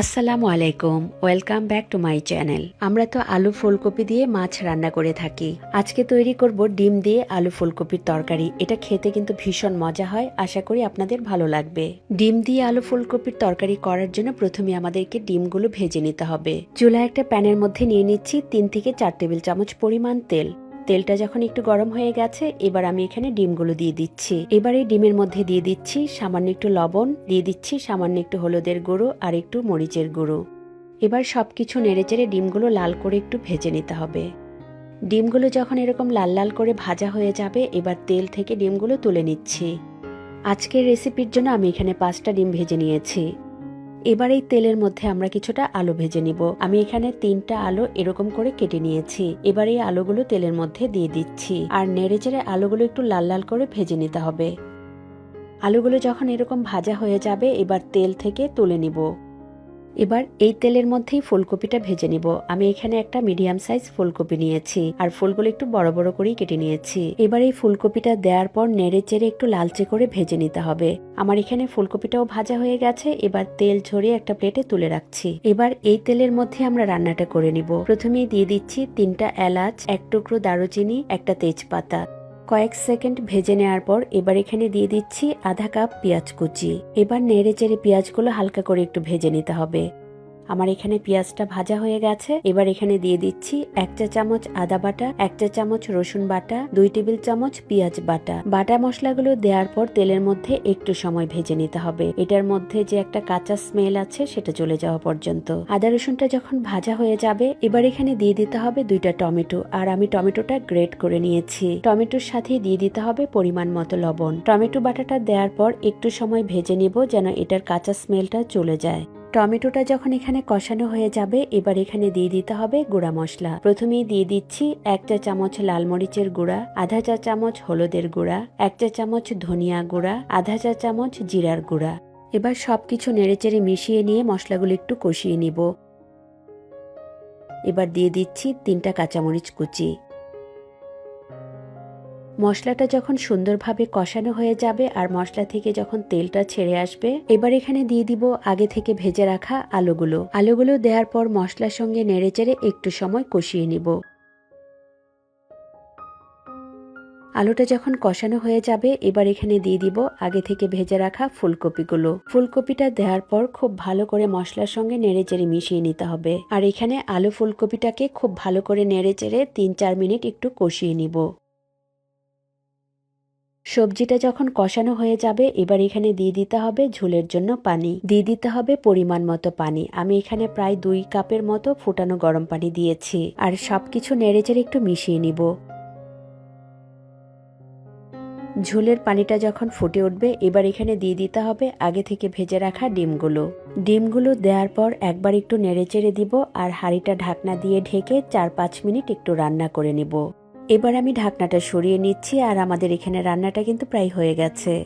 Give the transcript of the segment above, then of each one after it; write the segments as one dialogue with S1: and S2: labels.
S1: আসসালামু আলাইকুম, welcome back to my channel. আমরা তো আলু ফুলকপি দিয়ে মাছ রান্না করে থাকি। আজকে তৈরি করব ডিম দিয়ে আলু ফুলকপির তরকারি। এটা খেতে কিন্তু ভীষণ মজা হয়, আশা করি আপনাদের ভালো লাগবে। ডিম দিয়ে আলু ফুলকপির তরকারি করার জন্য প্রথমে আমাদেরকে ডিমগুলো ভেজে নিতে হবে। চুলায় একটা প্যানের মধ্যে নিয়ে নিচ্ছি তিন থেকে চার টেবিল চামচ পরিমাণ তেল। তেলটা যখন একটু গরম হয়ে গেছে, এবার আমি এখানে ডিমগুলো দিয়ে দিচ্ছি। এবার এই ডিমের মধ্যে দিয়ে দিচ্ছি সামান্য একটু লবণ, দিয়ে দিচ্ছি সামান্য একটু হলুদের গুঁড়ো আর একটু মরিচের গুঁড়ো। এবার সবকিছু নেড়েচেড়ে ডিমগুলো লাল করে একটু ভেজে নিতে হবে। ডিমগুলো যখন এরকম লাল লাল করে ভাজা হয়ে যাবে, এবার তেল থেকে ডিমগুলো তুলে নিচ্ছি। আজকের রেসিপির জন্য আমি এখানে পাঁচটা ডিম ভেজে নিয়েছি। এবার এই তেলের মধ্যে আমরা কিছুটা আলু ভেজে নিব। আমি এখানে তিনটা আলু এরকম করে কেটে নিয়েছি। এবার এই আলুগুলো তেলের মধ্যে দিয়ে দিচ্ছি। আর নেড়ে চেড়ে আলুগুলো একটু লাল লাল করে ভেজে নিতে হবে। আলুগুলো যখন এরকম ভাজা হয়ে যাবে, এবার তেল থেকে তুলে নিব। এবার এই তেলের মধ্যেই ফুলকপিটা ভেজে নিব। আমি এখানে একটা মিডিয়াম সাইজ ফুলকপি নিয়েছি আর ফুলগুলো একটু বড় বড় করেই কেটে নিয়েছি। এবার এই ফুলকপিটা দেওয়ার পর নেড়ে চেড়ে একটু লালচে করে ভেজে নিতে হবে। আমার এখানে ফুলকপিটাও ভাজা হয়ে গেছে, এবার তেল ঝরিয়ে একটা প্লেটে তুলে রাখছি। এবার এই তেলের মধ্যে আমরা রান্নাটা করে নিব। প্রথমেই দিয়ে দিচ্ছি তিনটা এলাচ, এক টুকরো দারুচিনি, একটা তেজপাতা। কয়েক সেকেন্ড ভেজে নেওয়ার পর এবার এখানে দিয়ে দিচ্ছি আধা কাপ পেঁয়াজ কুচি। এবার নেড়ে চেড়ে পেঁয়াজগুলো হালকা করে একটু ভেজে নিতে হবে। আমার এখানে পেঁয়াজটা ভাজা হয়ে গেছে। এবার এখানে দিয়ে দিচ্ছি এক চা চামচ আদা বাটা, এক চা চামচ রসুন বাটা, দুই টেবিল চামচ পেঁয়াজ বাটা। বাটা মশলাগুলো দেওয়ার পর তেলের মধ্যে একটু সময় ভেজে নিতে হবে। এটার মধ্যে যে একটা কাঁচা স্মেল আছে সেটা চলে যাওয়া পর্যন্ত। আদা রসুনটা যখন ভাজা হয়ে যাবে, এবার এখানে দিয়ে দিতে হবে দুইটা টমেটো। আর আমি টমেটোটা গ্রেট করে নিয়েছি। টমেটোর সাথে দিয়ে দিতে হবে পরিমাণ মতো লবণ। টমেটো বাটাটা দেওয়ার পর একটু সময় ভেজে নিব যেন এটার কাঁচা স্মেলটা চলে যায়। টমেটোটা যখন এখানে কষানো হয়ে যাবে, এবার এখানে দিয়ে দিতে হবে গুঁড়া মশলা। প্রথমেই দিয়ে দিচ্ছি এক চা চামচ লাল মরিচের গুঁড়া, আধা চা চামচ হলুদের গুঁড়া, এক চা চামচ ধনিয়া গুঁড়া, আধা চা চামচ জিরার গুঁড়া। এবার সবকিছু নেড়েচেড়ে মিশিয়ে নিয়ে মশলাগুলো একটু কষিয়ে নিব। এবার দিয়ে দিচ্ছি তিনটা কাঁচামরিচ কুচি। মশলাটা যখন সুন্দরভাবে কষানো হয়ে যাবে আর মশলা থেকে যখন তেলটা ছেড়ে আসবে, এবার এখানে দিয়ে দিব আগে থেকে ভেজে রাখা আলুগুলো। আলুগুলো দেওয়ার পর মশলার সঙ্গে নেড়েচেড়ে একটু সময় কষিয়ে নিব। আলুটা যখন কষানো হয়ে যাবে, এবার এখানে দিয়ে দিব আগে থেকে ভেজে রাখা ফুলকপিগুলো। ফুলকপিটা দেওয়ার পর খুব ভালো করে মশলার সঙ্গে নেড়েচেড়ে মিশিয়ে নিতে হবে। আর এখানে আলু ফুলকপিটাকে খুব ভালো করে নেড়েচেড়ে তিন চার মিনিট একটু কষিয়ে নিব। সবজিটা যখন কষানো হয়ে যাবে, এবার এখানে দিয়ে দিতে হবে ঝোলের জন্য পানি। দিয়ে দিতে হবে পরিমাণ মতো পানি। আমি এখানে প্রায় দুই কাপের মতো ফুটানো গরম পানি দিয়েছি। আর সবকিছু নেড়েচেড়ে একটু মিশিয়ে নিব। ঝোলের পানিটা যখন ফুটে উঠবে, এবার এখানে দিয়ে দিতে হবে আগে থেকে ভেজে রাখা ডিমগুলো। ডিমগুলো দেওয়ার পর একবার একটু নেড়েচেড়ে দিব আর হাঁড়িটা ঢাকনা দিয়ে ঢেকে চার পাঁচ মিনিট একটু রান্না করে নেব। এবার আমি ঢাকনাটা সরিয়ে নিচ্ছি আর আমাদের এখানে রান্নাটা কিন্তু প্রায় হয়ে গেছে।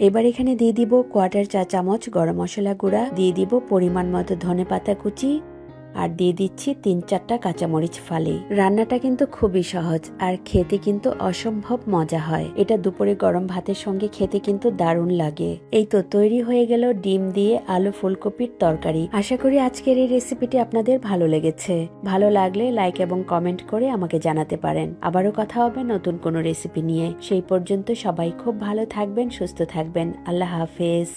S1: এবার এখানে দিয়ে দিব কোয়ার্টার চা চামচ গরম মশলা গুঁড়া, দিয়ে দিব পরিমাণ মতো ধনে পাতা কুচি আর দিয়ে দিচ্ছি তিন চারটা কাঁচামরিচ ফালি। রান্নাটা কিন্তু খুবই সহজ আর খেতে কিন্তু অসম্ভব মজা হয়। এটা দুপুরে গরম ভাতের সঙ্গে খেতে কিন্তু দারুণ লাগে। এই তো তৈরি হয়ে গেল ডিম দিয়ে আলু ফুলকপির তরকারি। আশা করি আজকের এই রেসিপিটি আপনাদের ভালো লেগেছে। ভালো লাগলে লাইক এবং কমেন্ট করে আমাকে জানাতে পারেন। আবারও কথা হবে নতুন কোনো রেসিপি নিয়ে। সেই পর্যন্ত সবাই খুব ভালো থাকবেন, সুস্থ থাকবেন। আল্লাহ হাফেজ।